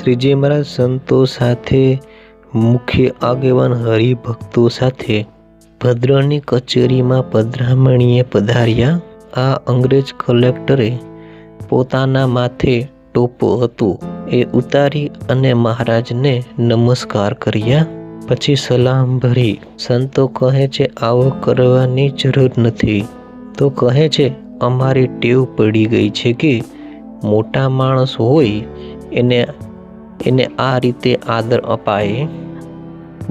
શ્રીજી મહારાજ સંતો સાથે મુખ્ય આગેવાન હરિભક્તો સાથે ભદ્રની કચેરીમાં પધરામણીએ પધાર્યા. આ અંગ્રેજ કલેક્ટરે પોતાના માથે ટોપો હતો. એ ઉતારી અને મહારાજને નમસ્કાર કર્યા. પછી સલામ ભરી. સંતો કહે છે, આવો કરવાની જરૂર નથી. તો કહે છે, અમારી ટેવ પડી ગઈ છે કે મોટા માણસ હોય એને એને આ રીતે આદર અપાય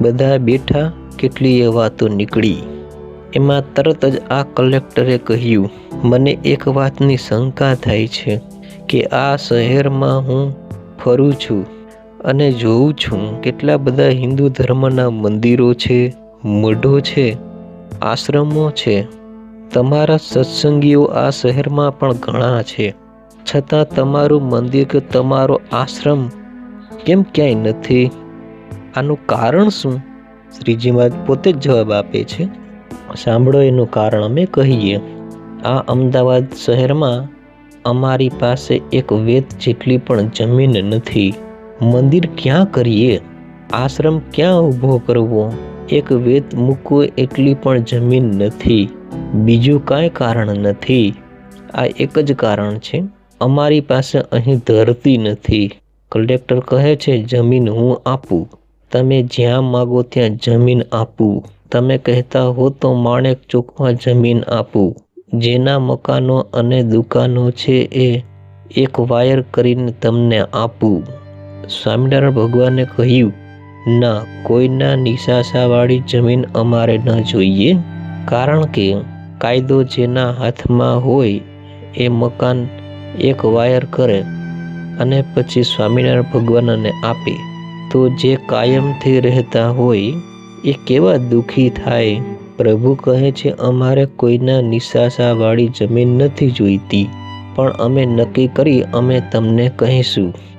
બધા બેઠા કેટલીય વાતો નીકળી. એમાં તરત જ આ કલેક્ટરે કહ્યું, મને એક વાતની શંકા થાય છે કે આ શહેરમાં હું ફરું છું અને જોઉં છું કેટલા બધા હિન્દુ ધર્મના મંદિરો છે, મઢો છે, આશ્રમો છે. તમારા સત્સંગીઓ આ શહેરમાં પણ ઘણા છે. છતાં તમારું મંદિર કે તમારો આશ્રમ કેમ ક્યાંય નથી? આનું કારણ શું? શ્રીજી મહારાજ પોતે જ જવાબ આપે છે. સાંભળો એનું કારણ અમે કહીએ. આ અમદાવાદ શહેરમાં અમારી પાસે એક વેત જેટલી પણ જમીન નથી. મંદિર ક્યાં કરીએ? આશ્રમ ક્યાં ઊભો કરવો? એક વેત મૂકવો એટલી પણ જમીન નથી. બીજું કાંઈ કારણ નથી. આ એક જ કારણ છે. અમારી પાસે અહીં ધરતી નથી. કલેક્ટર કહે છે, જમીન હું આપું. તમે જ્યાં માગો ત્યાં જમીન આપું. તમે કહેતા હો તો માણેક ચોકમાં જમીન આપું. જેના મકાનો અને દુકાનો છે એ એક વાયર કરીને તમને આપું. સ્વામિનારાયણ ભગવાને કહ્યું, ના, કોઈના નિશાસાવાળી જમીન અમારે ન જોઈએ. કારણ કે કાયદો જેના હાથમાં હોય એ મકાન એક વાયર કરે. અને પછી સ્વામિનારાયણ ભગવાનને આપે. તો જે કાયમથી રહેતા હોય, એ કેવા દુઃખી થાય? પ્રભુ કહે છે, અમારે કોઈના નિશાસાવાળી જમીન નથી જોઈતી, પણ અમે નક્કી કરી અમે તમને કહીશું.